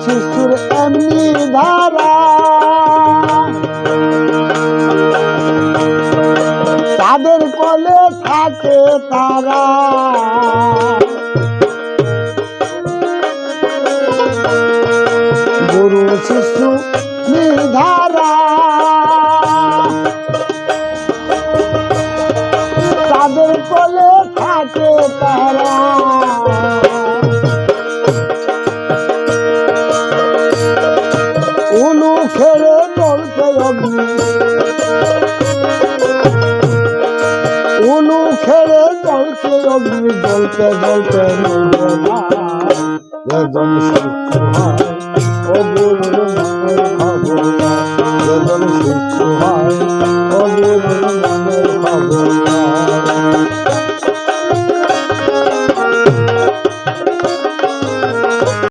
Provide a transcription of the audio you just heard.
শিশুর এমনি ধারা তাদের কলে থাকে তারা। গুরু শিশু নিধারা। তাদের কোলে থাকে তারা। চলছে অগ্নি জ্বলতে জ্বলতে যেজন শিশু হয় ও গুরুর মনের খবর